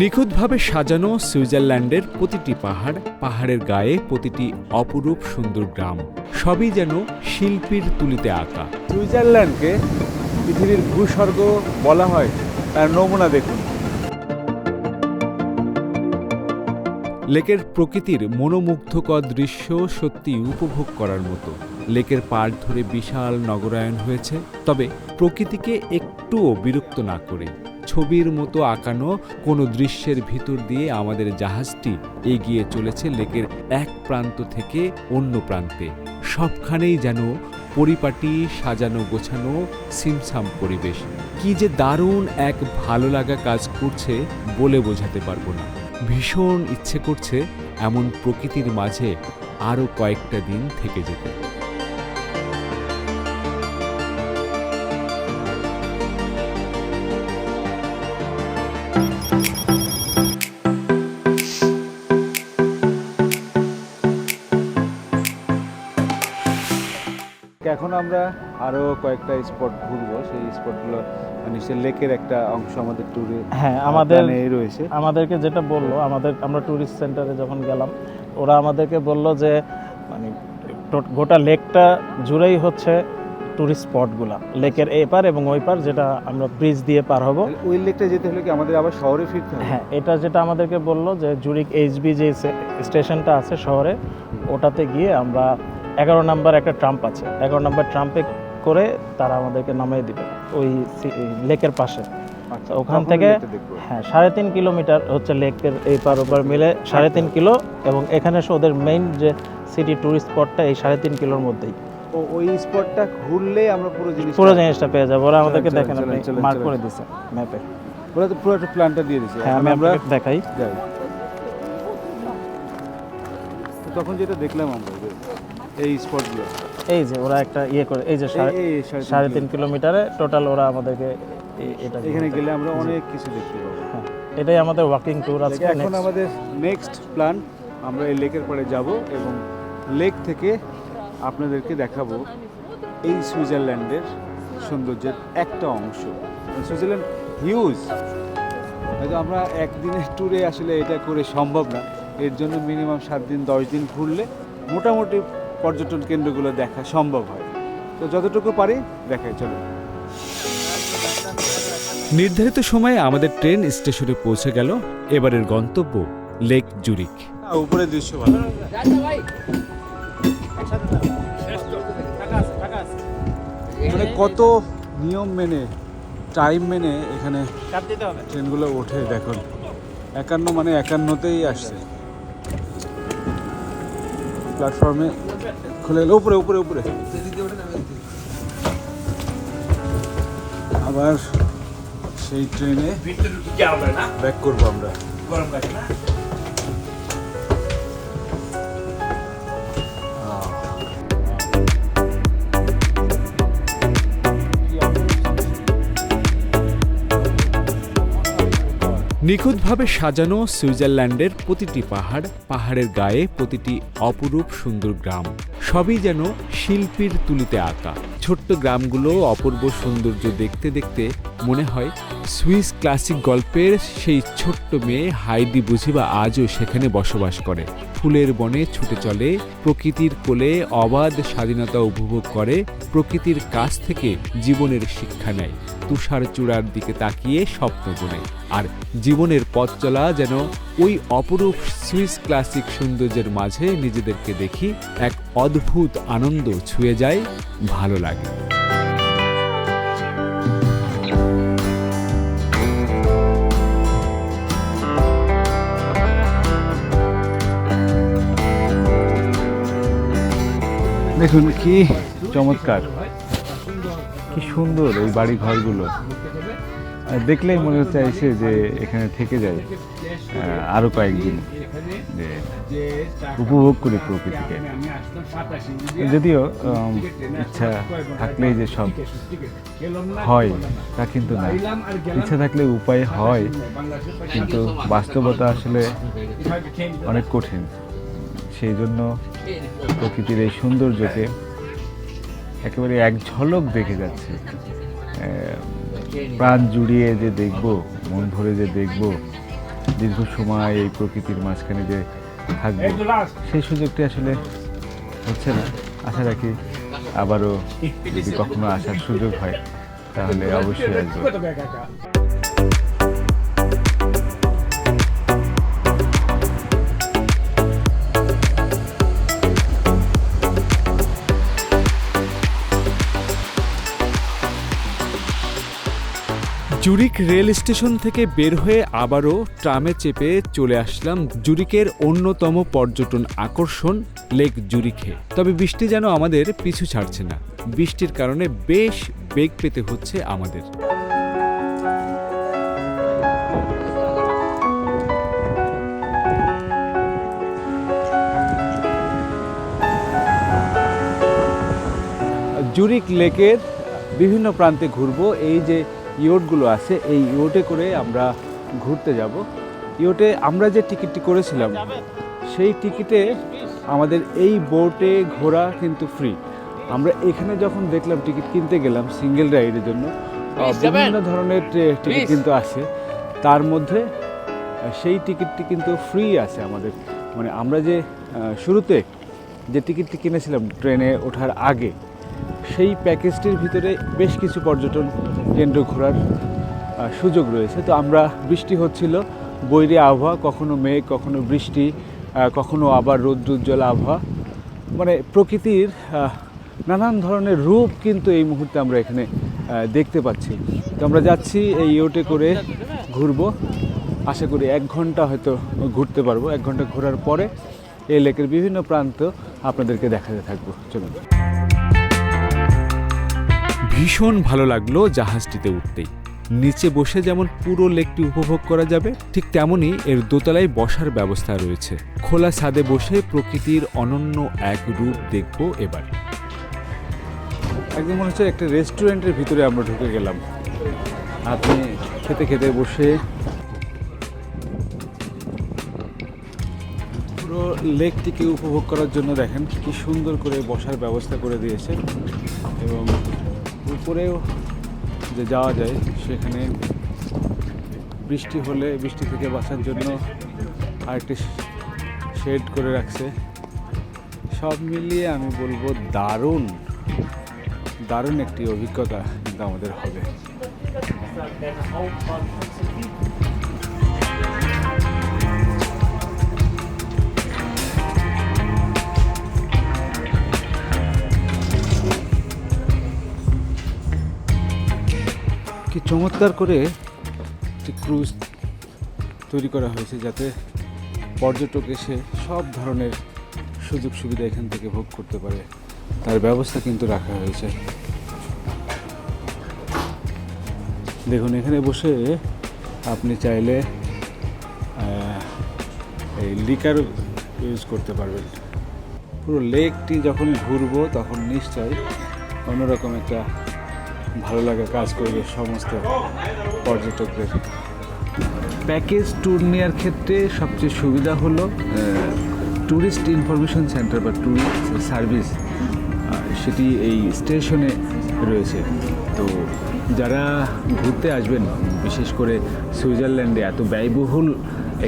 নিখুঁতভাবে সাজানো সুইজারল্যান্ডের প্রতিটি পাহাড় পাহাড়ের গায়ে প্রতিটি অপরূপ সুন্দর গ্রাম সবই যেন শিল্পীর তুলিতে আঁকা। সুইজারল্যান্ডকে পৃথিবীর ভূস্বর্গ বলা হয় তার নমুনা দেখুন। লেকের প্রকৃতির মনোমুগ্ধকর দৃশ্য সত্যি উপভোগ করার মতো। লেকের পাড় ধরে বিশাল নগরায়ন হয়েছে তবে প্রকৃতিকে একটুও বিরক্ত না করে। ছবির মতো আঁকানো কোনো দৃশ্যের ভিতর দিয়ে আমাদের জাহাজটি এগিয়ে চলেছে লেকের এক প্রান্ত থেকে অন্য প্রান্তে। সবখানেই যেন পরিপাটি, সাজানো, গোছানো, সিমসাম পরিবেশ। কি যে দারুণ এক ভালো লাগা কাজ করছে বলে বোঝাতে পারব না। ভীষণ ইচ্ছে করছে এমন প্রকৃতির মাঝে আরও কয়েকটা দিন থেকে যেতে। আরও কয়েকটা স্পট ঘুরবো। সেই স্পটগুলো নিশ্চয় লেকের একটা অংশ আমাদের ট্যুরে হ্যাঁ আমাদের রয়েছে। আমাদেরকে যেটা বলল আমাদের আমরা ট্যুরিস্ট সেন্টারে যখন গেলাম ওরা আমাদেরকে বলল যে মানে গোটা লেকটা জুড়েই হচ্ছে ট্যুরিস্ট স্পটগুলো লেকের এপার এবং ওই পার যেটা আমরা ব্রিজ দিয়ে পার হব। ওই লেকটা যেতে হলে কি আমাদের আবার শহরে ফিরতে হবে? হ্যাঁ এটা যেটা আমাদেরকে বলল যে জুরিক এইচবি যে স্টেশনটা আছে শহরে ওটাতে গিয়ে আমরা এগারো নাম্বার একটা ট্রাম্প আছে। এগারো নাম্বার ট্রাম্পে করে তারা আমাদেরকে নামিয়ে দিবে ওই লেকের পাশে। আচ্ছা, ওখান থেকে- হ্যাঁ সাড়ে তিন কিলোমিটার হচ্ছে লেকের এই পার ওপার মিলে সাড়ে তিন কিলো এবং এখানে ওদের মেইন যে সিটি ট্যুরিস্ট স্পটটা এই সাড়ে তিন কিলোর মধ্যেই। ওই স্পটটা ঘুরলে আমরা পুরো জিনিস পুরো জিনিসটা পেয়ে যাব। ওরা আমাদেরকে দেখেন মার্ক করে দিচ্ছে ম্যাপে ওরা তো পুরো একটা প্ল্যানটা দিয়ে দিছে। হ্যাঁ আমরা দেখাই। তখন যেটা দেখলাম আমরা এই স্পটগুলো এই যে ওরা একটা ইয়ে করে এই যে সাড়ে- তিন কিলোমিটারে। টোটাল ওরা আমাদেরকে এটা এখানে গেলে আমরা অনেক কিছু দেখতে পাবো। হ্যাঁ, এটাই আমাদের ওয়াকিং ট্যুর আজকে এখন আমাদের নেক্সট প্ল্যান আমরা এই লেকের পরে যাব এবং লেক থেকে আপনাদেরকে দেখাবো এই সুইজারল্যান্ডের সৌন্দর্যের একটা অংশ। মানে সুইজারল্যান্ড হিউজ হয়তো আমরা একদিনের ট্যুরে আসলে এটা করে সম্ভব না। এর জন্য মিনিমাম সাত দিন দশ দিন ঘুরলে মোটামুটি পর্যটন কেন্দ্রগুলো দেখা সম্ভব হয়। তো যতটুকু পারি দেখাই চলো নির্ধারিত সময়ে আমাদের ট্রেন স্টেশনে পৌঁছে গেল। এবারের গন্তব্য লেক জুরিক উপরে দৃশ্য ভালো। মানে কত নিয়ম মেনে টাইম মেনে এখানে ট্রেনগুলো ওঠে দেখুন। একান্ন মানে একান্নতেই আসছে। প্ল্যাটফর্মে খুলে গেল উপরে উপরে উপরে। আবার সেই ট্রেনে ব্যাক করব আমরা। নিখুঁতভাবে সাজানো সুইজারল্যান্ডের প্রতিটি পাহাড়, পাহাড়ের গায়ে প্রতিটি অপরূপ সুন্দর গ্রাম। সবই যেন শিল্পীর তুলিতে আঁকা। ছোট্ট গ্রামগুলো অপূর্ব সৌন্দর্য দেখতে দেখতে মনে হয় সুইস ক্লাসিক গল্পের সেই ছোট্ট মেয়ে হাইডি বুঝিবা আজও সেখানে বসবাস করে। ফুলের বনে ছুটে চলে, প্রকৃতির কোলে অবাধ স্বাধীনতা উপভোগ করে, প্রকৃতির কাছ থেকে জীবনের শিক্ষা নেয়। তুষার চূড়ার দিকে তাকিয়ে স্বপ্ন বোনে আর জীবনের পথ চলা যেন ওই অপরূপ সুইস ক্লাসিক সৌন্দর্যের মাঝে নিজেদেরকে দেখি, এক অদ্ভুত আনন্দ ছুঁয়ে যায়, ভালো লাগে। দেখুন কি চমৎকার। কি সুন্দর এই বাড়ি ঘরগুলো দেখলেই মনে হচ্ছে এসে যে এখানে থেকে যায় আহ, আরও কয়েকদিন উপভোগ করি প্রকৃতিকে। যদিও ইচ্ছা থাকলেই যে সব হয় তা কিন্তু না। ইচ্ছা থাকলে উপায় হয় কিন্তু বাস্তবতা আসলে অনেক কঠিন। সেই জন্য প্রকৃতির এই সৌন্দর্যকে একেবারে এক ঝলক দেখে যাচ্ছে। প্রাণ জুড়িয়ে যে দেখব, মন ভরে যে দেখব, দীর্ঘ সময় এই প্রকৃতির মাঝখানে যে থাকবে সেই সুযোগটি আসলে হচ্ছে না। আশা রাখি আবারও যদি কখনো আসার সুযোগ হয়, তাহলে অবশ্যই আসব। জুরিক রেল স্টেশন থেকে বের হয়ে আবারও ট্রামে চেপে চলে আসলাম জুরিকের অন্যতম পর্যটন আকর্ষণ লেক জুরিখে। তবে বৃষ্টি যেন আমাদের পিছু ছাড়ছে না। বৃষ্টির কারণে বেশ বেগ পেতে হচ্ছে আমাদের। জুরিক লেকের বিভিন্ন প্রান্তে ঘুরবো। এই যে ইয়োটগুলো আছে এই ইয়োটে করে আমরা ঘুরতে যাব। ইয়োটে আমরা যে টিকিটটি করেছিলাম সেই টিকিটে আমাদের এই বোটে ঘোরা কিন্তু ফ্রি আমরা এখানে যখন দেখলাম টিকিট কিনতে গেলাম সিঙ্গেল রাইডের জন্য বিভিন্ন ধরনের টিকিট কিন্তু আছে। তার মধ্যে সেই টিকিটটি কিন্তু ফ্রি আছে আমাদের। মানে আমরা যে শুরুতে যে টিকিটটি কিনেছিলাম ট্রেনে ওঠার আগে সেই প্যাকেজটির ভিতরে বেশ কিছু পর্যটন কেন্দ্র ঘোরার সুযোগ রয়েছে। তো আমরা, বৃষ্টি হচ্ছিল, বৈরী আবহাওয়া, কখনো মেঘ, কখনো বৃষ্টি কখনো আবার রৌদ্রোজ্জ্বল আবহাওয়া। মানে প্রকৃতির নানান ধরনের রূপ কিন্তু এই মুহূর্তে আমরা এখানে দেখতে পাচ্ছি। তো আমরা যাচ্ছি এই ইয়োটে করে ঘুরবো। আশা করি এক ঘণ্টা হয়তো ঘুরতে পারব। এক ঘণ্টা ঘোরার পরে এই লেকের বিভিন্ন প্রান্ত আপনাদেরকে দেখাতে থাকব। চলুন। ভীষণ ভালো লাগল জাহাজটিতে উঠতেই। নিচে বসে যেমন পুরো লেকটি উপভোগ করা যাবে, ঠিক তেমনই এর দোতলায় বসার ব্যবস্থা রয়েছে। খোলা ছাদে বসে প্রকৃতির অনন্য এক রূপ দেখব এবার। একদম মনে হচ্ছে একটা রেস্টুরেন্টের ভিতরে আমরা ঢুকে গেলাম। আপনি খেতে খেতে বসে পুরো লেকটিকে উপভোগ করার জন্য দেখেন, কি সুন্দর করে বসার ব্যবস্থা করে দিয়েছে। এবং উপরেও যে যাওয়া যায়, সেখানে বৃষ্টি হলে, বৃষ্টি থেকে বাঁচার জন্য আরেকটি শেড করে রাখছে। সব মিলিয়ে আমি বলব দারুণ দারুণ একটি অভিজ্ঞতা কিন্তু আমাদের হবে। কি চমৎকার করে একটি ক্রুজ তৈরি করা হয়েছে যাতে পর্যটক এসে সব ধরনের সুযোগ সুবিধা এখান থেকে ভোগ করতে পারে। তার ব্যবস্থা কিন্তু রাখা হয়েছে। দেখুন, এখানে বসে আপনি চাইলে এই লিকার ইউজ করতে পারবেন। পুরো লেকটি যখন ঘুরবো, তখন নিশ্চয়ই অন্যরকম একটা ভালো লাগা কাজ করবে সমস্ত পর্যটকদের। প্যাকেজ ট্যুর নেওয়ার ক্ষেত্রে সবচেয়ে সুবিধা হলো ট্যুরিস্ট ইনফরমেশন সেন্টার বা ট্যুরিস্ট সার্ভিস সেটি এই স্টেশনে রয়েছে। তো যারা ঘুরতে আসবেন, বিশেষ করে সুইজারল্যান্ডে এত ব্যয়বহুল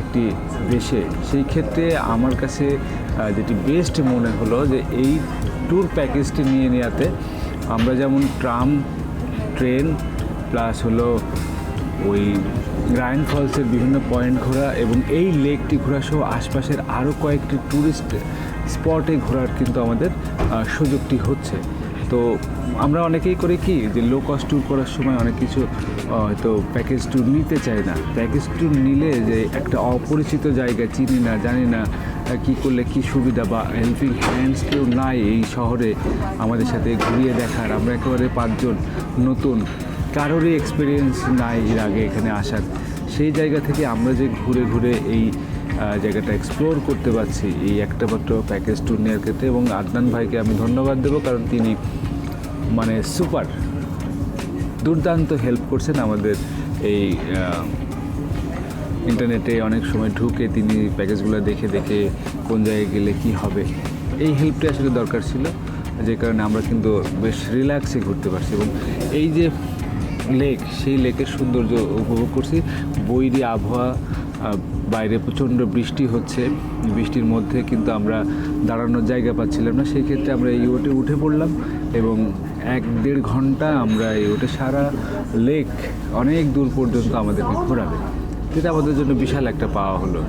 একটি দেশে, সেই ক্ষেত্রে আমার কাছে যেটি বেস্ট মনে হলো যে এই ট্যুর প্যাকেজটি নিয়ে নেওয়াতে আমরা যেমন ট্রাম ট্রেন প্লাস হলো ওই গ্রাইন্ড ফলসের বিভিন্ন পয়েন্ট ঘোরা এবং এই লেকটি ঘোরা সহ আশপাশের আরও কয়েকটি ট্যুরিস্ট স্পটে ঘোরার কিন্তু আমাদের সুযোগটি হচ্ছে। তো আমরা অনেকেই করে কি যে লো কস্ট ট্যুর করার সময় অনেক কিছু হয়তো প্যাকেজ ট্যুর নিতে চাই না। প্যাকেজ ট্যুর নিলে যে একটা অপরিচিত জায়গা, চিনি না, জানি না কি করলে কি সুবিধা বা হেল্পিং হ্যান্ডস কেউ নাই এই শহরে আমাদের সাথে ঘুরিয়ে দেখার। আমরা একেবারে পাঁচজন। নতুন। কারোরই এক্সপিরিয়েন্স নাই এর আগে এখানে আসার। সেই জায়গা থেকে আমরা যে ঘুরে ঘুরে এই জায়গাটা এক্সপ্লোর করতে পারছি, এই একটা মাত্র প্যাকেজ ট্যুর নেওয়ার ক্ষেত্রে এবং আদনান ভাইকে আমি ধন্যবাদ দেবো কারণ তিনি মানে সুপার দুর্দান্ত হেল্প করছেন আমাদের এই ইন্টারনেটে অনেক সময় ঢুকে তিনি প্যাকেজগুলো দেখে দেখে কোন জায়গায় গেলে কি হবে। এই হেল্পটা আসলে দরকার ছিল। যে কারণে আমরা কিন্তু বেশ রিল্যাক্সে ঘুরতে পারছি এবং এই যে লেক সেই লেকের সৌন্দর্য উপভোগ করছি। বৈরী আবহাওয়া বাইরে প্রচণ্ড বৃষ্টি হচ্ছে। বৃষ্টির মধ্যে কিন্তু আমরা দাঁড়ানোর জায়গা পাচ্ছিলাম না। সেই ক্ষেত্রে আমরা এই ওটে উঠে পড়লাম এবং এক দেড় ঘণ্টা আমরা এই ওটে সারা লেক অনেক দূর পর্যন্ত আমাদেরকে ঘোরাবে। যেটা আমাদের জন্য বিশাল একটা পাওয়া হলো।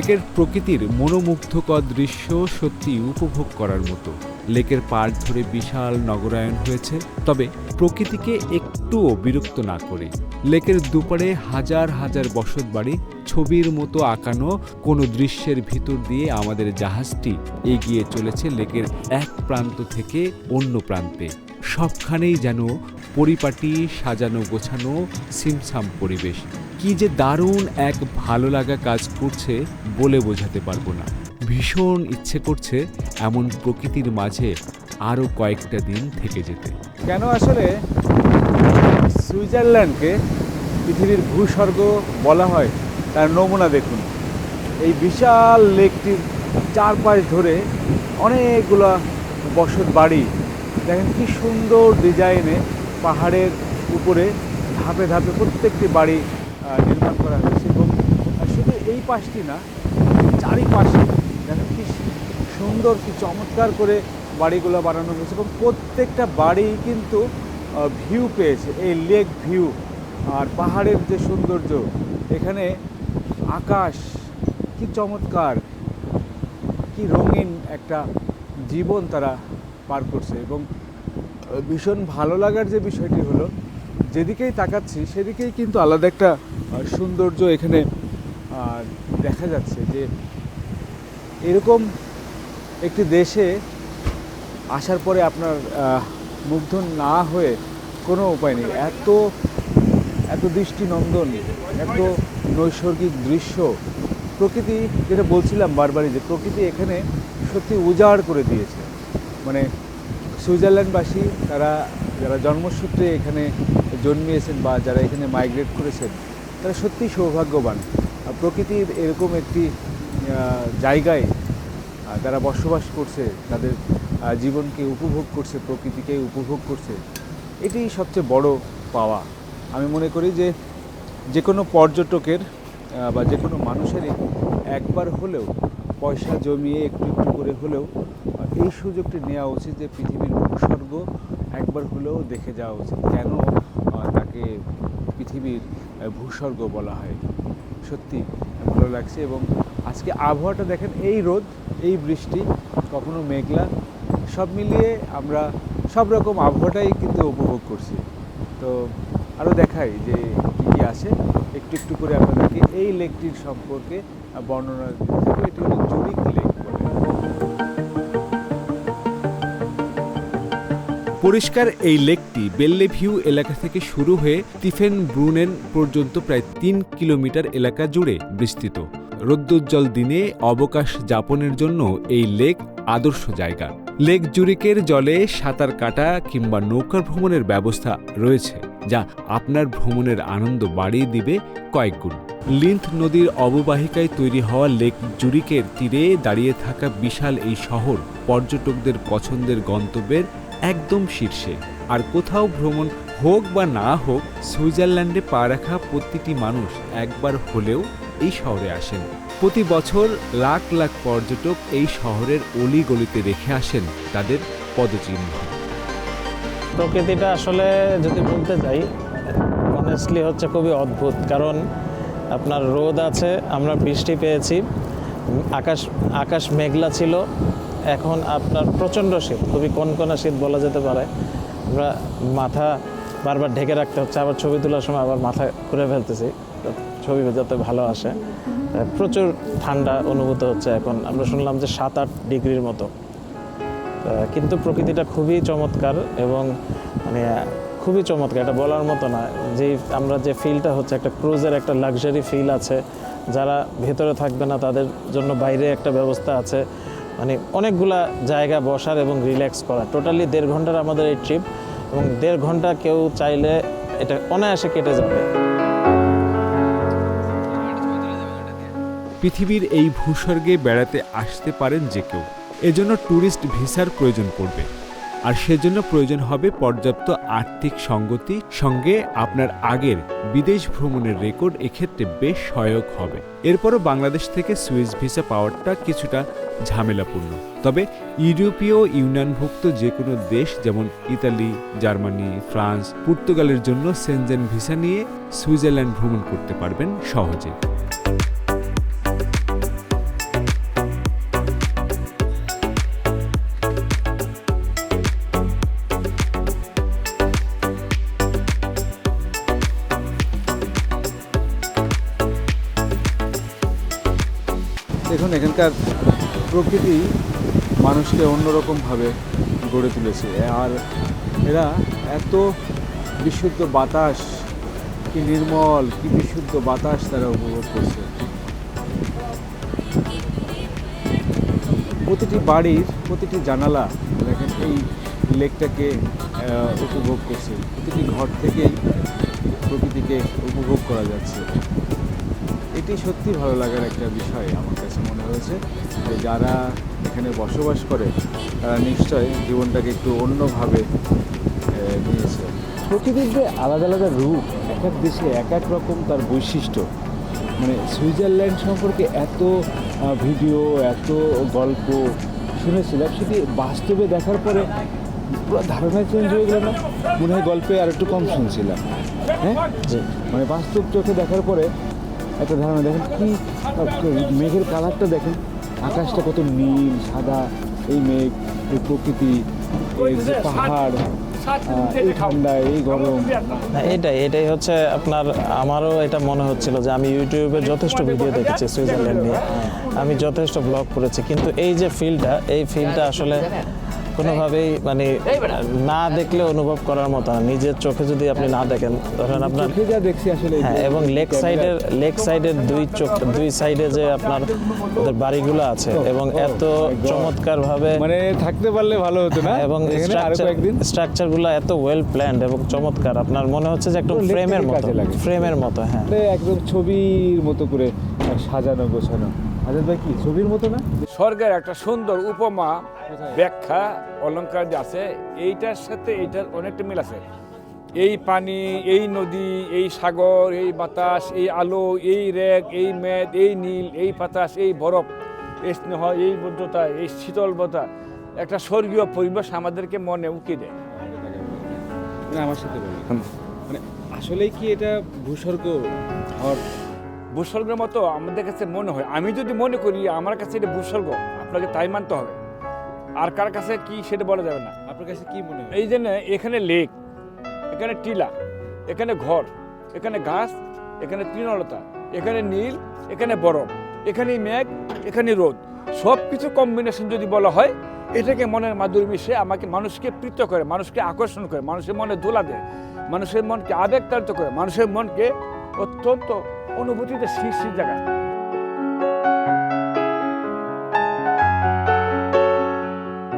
লেকের প্রকৃতির মনোমুগ্ধকর দৃশ্য সত্যি উপভোগ করার মতো। লেকের পাড় ধরে বিশাল নগরায়ন হয়েছে, তবে প্রকৃতিকে একটুও বিরক্ত না করে। লেকের দুপারে হাজার হাজার বসত বাড়ি ছবির মতো আঁকানো কোনো দৃশ্যের ভিতর দিয়ে আমাদের জাহাজটি এগিয়ে চলেছে লেকের এক প্রান্ত থেকে অন্য প্রান্তে। সবখানেই যেন পরিপাটি, সাজানো গোছানো সিমসাম পরিবেশ। কি যে দারুণ এক ভালো লাগা কাজ করছে বলে বোঝাতে পারব না। ভীষণ ইচ্ছে করছে এমন প্রকৃতির মাঝে আরও কয়েকটা দিন থেকে যেতে। কেন আসলে সুইজারল্যান্ডকে পৃথিবীর ভূস্বর্গ বলা হয়, তার নমুনা দেখুন। এই বিশাল লেকটির চারপাশ ধরে অনেকগুলো বসত বাড়ি। দেখেন কি সুন্দর ডিজাইনে পাহাড়ের উপরে ধাপে ধাপে প্রত্যেকটি বাড়ি নির্মাণ করা হয়েছে এবং শুধু এই পাশটি না, চারিপাশে দেখেন কি সুন্দর, কি চমৎকার করে বাড়িগুলো বানানো হয়েছে এবং প্রত্যেকটা বাড়ি কিন্তু ভিউ পেয়েছে। এই লেক ভিউ আর পাহাড়ের যে সৌন্দর্য, এখানে আকাশ, কি চমৎকার, কি রঙিন একটা জীবন তারা পার করছে এবং ভীষণ ভালো লাগার যে বিষয়টি হলো, যেদিকেই তাকাচ্ছি, সেদিকেই কিন্তু আলাদা একটা সৌন্দর্য এখানে দেখা যাচ্ছে যে এরকম একটি দেশে আসার পরে আপনার মুগ্ধ না হয়ে কোনো উপায় নেই। এত এত দৃষ্টিনন্দন, এত নৈসর্গিক দৃশ্য, প্রকৃতি যেটা বলছিলাম বারবারই যে প্রকৃতি এখানে সত্যি উজাড় করে দিয়েছে। মানে সুইজারল্যান্ডবাসী তারা, যারা জন্মসূত্রে এখানে জন্মিয়েছেন বা যারা এখানে মাইগ্রেট করেছেন তারা সত্যি সৌভাগ্যবান। প্রকৃতির এরকম একটি জায়গায় তারা বসবাস করছে, তাদের জীবনকে উপভোগ করছে, প্রকৃতিকে উপভোগ করছে এটি সবচেয়ে বড় পাওয়া। আমি মনে করি যে যে কোনো পর্যটকের বা যে কোনো মানুষেরই একবার হলেও, পয়সা জমিয়ে একটু একটু করে হলেও, এই সুযোগটি নেওয়া উচিত যে পৃথিবীর উপসর্গ একবার হলেও দেখে যাওয়া উচিত। কেন তাকে পৃথিবীর ভূস্বর্গ বলা হয়। সত্যি, ভালো লাগছে এবং আজকে আবহাওয়াটা দেখেন, এই রোদ, এই বৃষ্টি, কখনো মেঘলা, সব মিলিয়ে আমরা সব রকম আবহাওয়াটাই কিন্তু উপভোগ করছি। তো আরও দেখাই যে কী কী আছে। একটু একটু করে আপনাদেরকে এই লেকটির সম্পর্কে বর্ণনা দিতে এটি হলো জুরিক লেক। পরিষ্কার এই লেকটি বেল্লেভিউ এলাকা থেকে শুরু হয়ে তিফেন ব্রুনেন পর্যন্ত প্রায় তিন কিলোমিটার এলাকা জুড়ে বিস্তৃত। রোদ্দুজ্জ্বল দিনে অবকাশ যাপনের জন্য এই লেক আদর্শ জায়গা। লেক জুরিকের জলে সাঁতার কাটা কিংবা নৌকা ভ্রমণের ব্যবস্থা রয়েছে, যা আপনার ভ্রমণের আনন্দ বাড়িয়ে দিবে কয়েকগুণ লিন্থ নদীর অববাহিকায় তৈরি হওয়া লেক জুরিকের তীরে দাঁড়িয়ে থাকা বিশাল এই শহর পর্যটকদের পছন্দের গন্তব্যের একদম শীর্ষে। আর কোথাও ভ্রমণ হোক বা না হোক, সুইজারল্যান্ডে পা রাখা প্রতিটি মানুষ একবার হলেও এই শহরে আসেন। প্রতি বছর লাখ লাখ পর্যটক এই শহরের অলিগলিতে রেখে আসেন তাদের পদচিহ্ন। প্রকৃতিটা আসলে যদি বলতে যাই অনেস্টলি হচ্ছে খুবই অদ্ভুত। কারণ আপনার রোদ আছে, আমরা বৃষ্টি পেয়েছি, আকাশ আকাশ মেঘলা ছিল এখন আপনার প্রচণ্ড শীত, খুবই কনকনা শীত বলা যেতে পারে। আমরা মাথা বারবার ঢেকে রাখতে হচ্ছে, আবার ছবি তোলার সময় আবার মাথা খুলে ফেলতেছি। ছবি যাতে ভালো আসে। প্রচুর ঠান্ডা অনুভূত হচ্ছে এখন। আমরা শুনলাম যে সাত আট ডিগ্রির মতো। কিন্তু প্রকৃতিটা খুবই চমৎকার এবং মানে খুবই চমৎকার, এটা বলার মতো না। যে আমরা যে ফিলটা হচ্ছে, একটা ক্রুজের একটা লাক্সারি ফিল আছে, যারা ভেতরে থাকবে না, তাদের জন্য বাইরে একটা ব্যবস্থা আছে। মানে অনেকগুলা জায়গা বসার এবং রিল্যাক্স করা টোটালি দেড় ঘণ্টার আমাদের এই ট্রিপ এবং দেড় ঘণ্টা কেউ চাইলে এটা অনায়াসে কেটে যাবে। পৃথিবীর এই ভূস্বর্গে বেড়াতে আসতে পারেন যে কেউ। এজন্য ট্যুরিস্ট ভিসার প্রয়োজন পড়বে। আর সেজন্য প্রয়োজন হবে পর্যাপ্ত আর্থিক সঙ্গতি, সঙ্গে আপনার আগের বিদেশ ভ্রমণের রেকর্ড এক্ষেত্রে বেশ সহায়ক হবে। এরপরও বাংলাদেশ থেকে সুইস ভিসা পাওয়াটা কিছুটা ঝামেলাপূর্ণ। তবে ইউরোপীয় ইউনিয়নভুক্ত যে কোনো দেশ, যেমন ইতালি, জার্মানি, ফ্রান্স, পর্তুগালের জন্য সেনজেন ভিসা নিয়ে সুইজারল্যান্ড ভ্রমণ করতে পারবেন সহজে। দেখুন, এখানকার প্রকৃতি মানুষকে অন্যরকমভাবে গড়ে তুলেছে। আর এরা এত বিশুদ্ধ বাতাস, কি নির্মল, কি বিশুদ্ধ বাতাস তারা উপভোগ করছে। প্রতিটি বাড়ির প্রতিটি জানালা, দেখেন এই লেকটাকে উপভোগ করছে। প্রতিটি ঘর থেকেই প্রকৃতিকে উপভোগ করা যাচ্ছে। এটি সত্যি ভালো লাগার একটা বিষয় আমার কাছে মনে হয়েছে। যে যারা এখানে বসবাস করে, তারা নিশ্চয় জীবনটাকে একটু অন্যভাবে নিয়েছে। প্রকৃতির যে আলাদা আলাদা রূপ, এক এক দেশে এক এক রকম তার বৈশিষ্ট্য। মানে সুইজারল্যান্ড সম্পর্কে এত ভিডিও, এত গল্প শুনেছিলাম, সেটি বাস্তবে দেখার পরে পুরো ধারণা চেঞ্জ হয়ে গেল না? মনে হয় গল্পে আর একটু কম শুনছিলাম। হ্যাঁ? মানে বাস্তব চোখে দেখার পরে একটা ধারণা দেখেন কি মেঘের কালারটা দেখেন। আকাশটা কত নীল, সাদা, এই মেঘ, এই প্রকৃতি, এই যে পাহাড় ঠান্ডা, এই গরম। এটাই এটাই হচ্ছে আপনার, আমারও এটা মনে হচ্ছিল যে আমি ইউটিউবে যথেষ্ট ভিডিও দেখেছি সুইজারল্যান্ড নিয়ে। আমি যথেষ্ট ব্লগ করেছি, কিন্তু এই যে ফিল্ডটা এই ফিল্ডটা আসলে কোনোভাবেই মানে না দেখলে অনুভব করার মতো না। নিজের চোখে যদি আপনি না দেখেন ধরেন আপনার যা দেখছি আসলে হ্যাঁ এবং লেক সাইডের লেক সাইডের দুই চোখ দুই সাইডে যে আপনার ওদের বাড়িগুলো আছে এবং এত চমৎকার ভাবে মানে থাকতে পারলে ভালো হতো না? এবং এখানে আরও স্ট্রাকচারগুলো এত ওয়েল প্ল্যান্ড এবং চমৎকার। আপনার মনে হচ্ছে যে একদম ফ্রেমের মতো ফ্রেমের মতো হ্যাঁ। মানে একদম ছবির মতো করে সাজানো গোছানো। আজাদ ভাই কি ছবির মতো না? স্বর্গের একটা সুন্দর উপমা ব্যাখ্যা অলঙ্কার যে আছে এইটার সাথে এইটার অনেকটা মিল আছে। এই পানি এই নদী এই সাগর এই বাতাস এই আলো এই রেগ এই মেদ এই নীল এই বাতাস এই বরফ এই স্নেহ এই বদ্ধতা এই শীতলতা একটা স্বর্গীয় পরিবেশ আমাদেরকে মনে উকি দেয়। আমার সাথে মানে আসলেই কি এটা ভূস্বর্গ হওয়ার ভূস্বর্গের মতো আমাদের কাছে মনে হয়। আমি যদি মনে করি আমার কাছে এটা ভূস্বর্গ আপনাকে তাই মানতে হবে। আর কার কাছে কি সেটা বলা যাবে না। আপনার কাছে কি মনে হয়? এই জন্য এখানে লেক এখানে টিলা এখানে ঘর এখানে ঘাস এখানে তৃণলতা এখানে নীল এখানে বরফ এখানে মেঘ এখানে রোদ। সব কিছু কম্বিনেশন যদি বলা হয় এটাকে মনের মাধুরী মিশে আমাকে মানুষকে প্রীত করে মানুষকে আকর্ষণ করে মানুষের মনে দোলা দেয় মানুষের মনকে আবেগতাড়িত করে মানুষের মনকে অত্যন্ত অনুভূতিতে শীর্ষ জায়গায়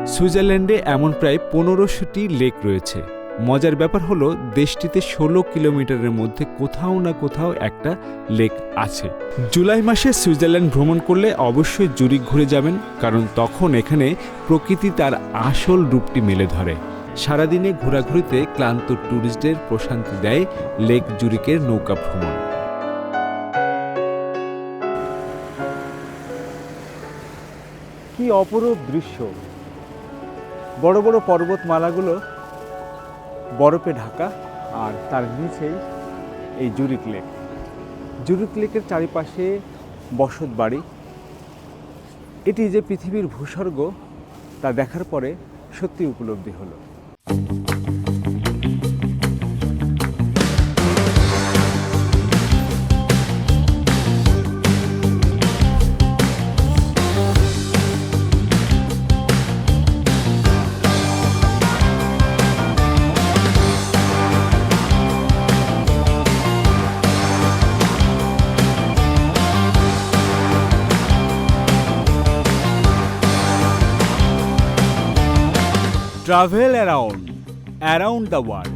সুইজারল্যান্ডে এমন প্রায় পনেরোশোটি লেক রয়েছে। মজার ব্যাপার হলো, দেশটিতে ষোলো কিলোমিটারের মধ্যে কোথাও না কোথাও একটা লেক আছে। জুলাই মাসে সুইজারল্যান্ড ভ্রমণ করলে অবশ্যই জুরিক ঘুরে যাবেন, কারণ তখন এখানে প্রকৃতি তার আসল রূপটি মেলে ধরে। সারাদিনে ঘোরাঘুরিতে ক্লান্ত ট্যুরিস্টদের প্রশান্তি দেয় লেক জুরিকের নৌকা ভ্রমণ। অপরূপ দৃশ্য। বড় বড় পর্বতমালাগুলো বরফে ঢাকা আর তার নিচেই এই জুরিক লেক। জুরিক লেকের চারিপাশে বসত বাড়ি। এটি যে পৃথিবীর ভূস্বর্গ, তা দেখার পরে সত্যি উপলব্ধি হলো। travel around around the world